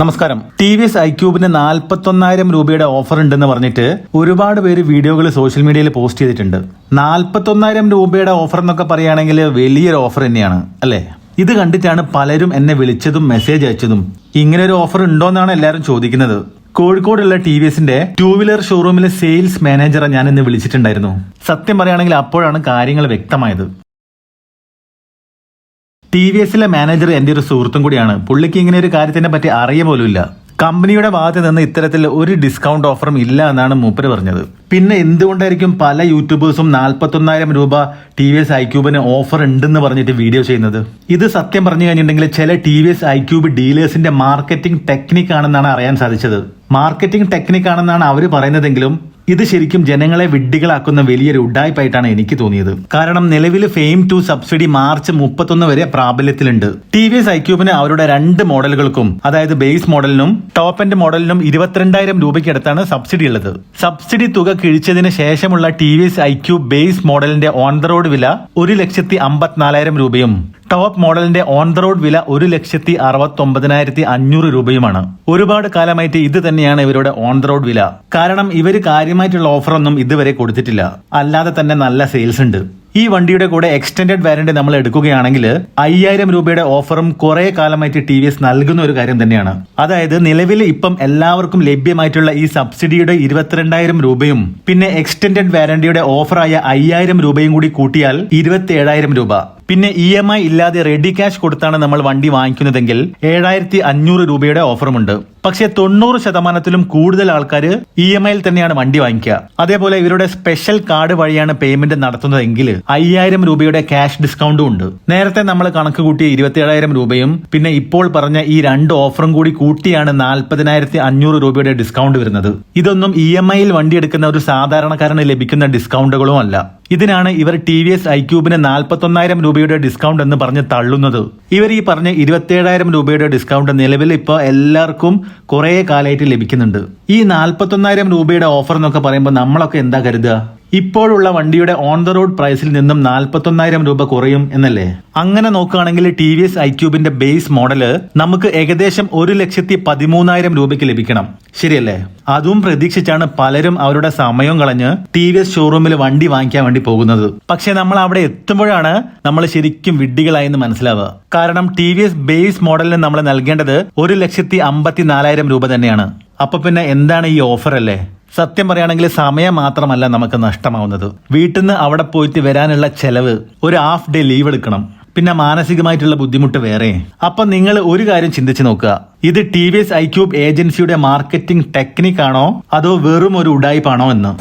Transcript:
നമസ്കാരം. T V S ഐക്യൂബിന് നാൽപ്പത്തൊന്നായിരം രൂപയുടെ ഓഫർ ഉണ്ടെന്ന് പറഞ്ഞിട്ട് ഒരുപാട് പേര് വീഡിയോകൾ സോഷ്യൽ മീഡിയയിൽ പോസ്റ്റ് ചെയ്തിട്ടുണ്ട്. നാൽപ്പത്തൊന്നായിരം രൂപയുടെ ഓഫർ എന്നൊക്കെ പറയുകയാണെങ്കിൽ വലിയൊരു ഓഫർ തന്നെയാണ് അല്ലേ? ഇത് കണ്ടിട്ടാണ് പലരും എന്നെ വിളിച്ചതും മെസ്സേജ് അയച്ചതും. ഇങ്ങനെ ഒരു ഓഫർ ഉണ്ടോന്നാണ് എല്ലാവരും ചോദിക്കുന്നത്. കോഴിക്കോടുള്ള ടി വി എസിന്റെ ടൂ വീലർ ഷോറൂമിലെ സെയിൽസ് മാനേജറെ ഞാൻ ഇന്ന് വിളിച്ചിട്ടുണ്ടായിരുന്നു. സത്യം പറയുകയാണെങ്കിൽ അപ്പോഴാണ് കാര്യങ്ങൾ വ്യക്തമായത്. ടി വി എസിലെ മാനേജർ എന്റെ ഒരു സുഹൃത്തും കൂടിയാണ്. പുള്ളിക്ക് ഇങ്ങനെ ഒരു കാര്യത്തിനെ പറ്റി അറിയ പോലുമില്ല. കമ്പനിയുടെ ഭാഗത്ത് നിന്ന് ഇത്തരത്തിൽ ഒരു ഡിസ്കൗണ്ട് ഓഫറും ഇല്ല എന്നാണ് മൂപ്പര് പറഞ്ഞത്. പിന്നെ എന്തുകൊണ്ടായിരിക്കും പല യൂട്യൂബേഴ്സും നാൽപ്പത്തൊന്നായിരം രൂപ ടി വി എസ് ഐക്യൂബിന് ഓഫർ ഉണ്ടെന്ന് പറഞ്ഞിട്ട് വീഡിയോ ചെയ്യുന്നത്? ഇത് സത്യം പറഞ്ഞു കഴിഞ്ഞിട്ടുണ്ടെങ്കിൽ ചില ടി വി എസ് ഐക്യൂബ് ഡീലേഴ്സിന്റെ മാർക്കറ്റിംഗ് ടെക്നിക് ആണെന്നാണ് അറിയാൻ സാധിച്ചത്. മാർക്കറ്റിംഗ് ടെക്നിക് ആണെന്നാണ് അവർ പറയുന്നതെങ്കിലും ഇത് ശരിക്കും ജനങ്ങളെ വിഡ്ഢികളാക്കുന്ന വലിയൊരു ഉഡായ്പായിട്ടാണ് എനിക്ക് തോന്നിയത്. കാരണം നിലവിൽ ഫെയിം ടു സബ്സിഡി മാർച്ച് മുപ്പത്തൊന്ന് വരെ പ്രാബല്യത്തിലുണ്ട്. ടി വി എസ് ഐക്യൂബിന് അവരുടെ രണ്ട് മോഡലുകൾക്കും അതായത് ബേസ് മോഡലിനും ടോപ്പ് എൻഡ് മോഡലിനും ഇരുപത്തിരണ്ടായിരം രൂപയ്ക്ക് അടുത്താണ് സബ്സിഡി ഉള്ളത്. സബ്സിഡി തുക കിഴിച്ചതിന് ശേഷമുള്ള T V S iQube base മോഡലിന്റെ ഓൺ ദ റോഡ് വില ഒരു ലക്ഷത്തി അമ്പത്തിനാലായിരം രൂപയും ടോപ്പ് മോഡലിന്റെ ഓൺ ദ റോഡ് വില ഒരു ലക്ഷത്തി അറുപത്തി ഒമ്പതിനായിരത്തി അഞ്ഞൂറ് രൂപയുമാണ്. ഒരുപാട് കാലമായിട്ട് ഇത് തന്നെയാണ് ഇവരുടെ ഓൺ ദ റോഡ് വില. കാരണം ഇവർ കാര്യമായിട്ടുള്ള ഓഫറൊന്നും ഇതുവരെ കൊടുത്തിട്ടില്ല. അല്ലാതെ തന്നെ നല്ല സെയിൽസ് ഉണ്ട്. ഈ വണ്ടിയുടെ കൂടെ എക്സ്റ്റൻഡഡ് വാരണ്ടി നമ്മൾ എടുക്കുകയാണെങ്കിൽ അയ്യായിരം രൂപയുടെ ഓഫറും കുറെ കാലമായിട്ട് ടി വി എസ് നൽകുന്ന ഒരു കാര്യം തന്നെയാണ്. അതായത് നിലവിൽ ഇപ്പം എല്ലാവർക്കും ലഭ്യമായിട്ടുള്ള ഈ സബ്സിഡിയുടെ ഇരുപത്തിരണ്ടായിരം രൂപയും പിന്നെ എക്സ്റ്റൻഡഡ് വാരണ്ടിയുടെ ഓഫറായ അയ്യായിരം രൂപയും കൂടി കൂട്ടിയാൽ ഇരുപത്തി രൂപ. പിന്നെ ഇ എം ഐ ഇല്ലാതെ റെഡി ക്യാഷ് കൊടുത്താണ് നമ്മൾ വണ്ടി വാങ്ങിക്കുന്നതെങ്കിൽ ഏഴായിരത്തി അഞ്ഞൂറ് രൂപയുടെ ഓഫറുമുണ്ട്. പക്ഷേ തൊണ്ണൂറ് ശതമാനത്തിലും കൂടുതൽ ആൾക്കാർ ഇ എം ഐയിൽ തന്നെയാണ് വണ്ടി വാങ്ങിക്കുക. അതേപോലെ ഇവരുടെ സ്പെഷ്യൽ കാർഡ് വഴിയാണ് പേയ്മെന്റ് നടത്തുന്നതെങ്കിൽ അയ്യായിരം രൂപയുടെ ക്യാഷ് ഡിസ്കൗണ്ടും ഉണ്ട്. നേരത്തെ നമ്മൾ കണക്ക് കൂട്ടിയ ഇരുപത്തിയേഴായിരം രൂപയും പിന്നെ ഇപ്പോൾ പറഞ്ഞ ഈ രണ്ട് ഓഫറും കൂടി കൂട്ടിയാണ് നാൽപ്പതിനായിരത്തി അഞ്ഞൂറ് രൂപയുടെ ഡിസ്കൗണ്ട് വരുന്നത്. ഇതൊന്നും ഇ എം ഐയിൽ വണ്ടി എടുക്കുന്ന ഒരു സാധാരണക്കാരന് ലഭിക്കുന്ന ഡിസ്കൗണ്ടുകളും അല്ല. ഇതിനാണ് ഇവർ ടി വി എസ് ഐക്യൂബിന് നാൽപ്പത്തൊന്നായിരം രൂപയുടെ ഡിസ്കൗണ്ട് എന്ന് പറഞ്ഞ് തള്ളുന്നത്. ഇവർ ഈ പറഞ്ഞ ഇരുപത്തിയേഴായിരം രൂപയുടെ ഡിസ്കൗണ്ട് നിലവിൽ ഇപ്പോൾ എല്ലാവർക്കും കുറേ കാലമായിട്ട് ലഭിക്കുന്നുണ്ട്. ഈ നാൽപ്പത്തൊന്നായിരം രൂപയുടെ ഓഫർ എന്നൊക്കെ പറയുമ്പോൾ നമ്മളൊക്കെ എന്താ കരുതുക? ഇപ്പോഴുള്ള വണ്ടിയുടെ ഓൺ ദ റോഡ് പ്രൈസിൽ നിന്നും നാൽപ്പത്തൊന്നായിരം രൂപ കുറയും എന്നല്ലേ? അങ്ങനെ നോക്കുകയാണെങ്കിൽ ടി വി എസ് ഐക്യൂബിന്റെ ബേസ് മോഡൽ നമുക്ക് ഏകദേശം ഒരു ലക്ഷത്തി പതിമൂന്നായിരം രൂപയ്ക്ക് ലഭിക്കണം. ശരിയല്ലേ? അതും പ്രതീക്ഷിച്ചാണ് പലരും അവരുടെ സമയം കളഞ്ഞ് ടി വി എസ് ഷോറൂമിൽ വണ്ടി വാങ്ങിക്കാൻ വേണ്ടി പോകുന്നത്. പക്ഷെ നമ്മൾ അവിടെ എത്തുമ്പോഴാണ് നമ്മൾ ശരിക്കും വിഡ്ഢികളായെന്ന് മനസ്സിലാവുക. കാരണം ടി വി എസ് ബേസ് മോഡലിന് നമ്മൾ നൽകേണ്ടത് ഒരു ലക്ഷത്തി രൂപ തന്നെയാണ്. അപ്പൊ പിന്നെ എന്താണ് ഈ ഓഫർ അല്ലേ? സത്യം പറയുകയാണെങ്കിൽ സമയം മാത്രമല്ല നമുക്ക് നഷ്ടമാവുന്നത്. വീട്ടിൽ നിന്ന് അവിടെ പോയിട്ട് വരാനുള്ള ചെലവ് ഒരു ഹാഫ് ഡേ ലീവ് എടുക്കണം. പിന്നെ മാനസികമായിട്ടുള്ള ബുദ്ധിമുട്ട് വേറെ. അപ്പൊ നിങ്ങൾ ഒരു കാര്യം ചിന്തിച്ചു നോക്കുക. ഇത് T V S iQube ഏജൻസിയുടെ മാർക്കറ്റിംഗ് ടെക്നിക്കാണോ അതോ വെറും ഒരു ഉടായ്പാണോ എന്ന്?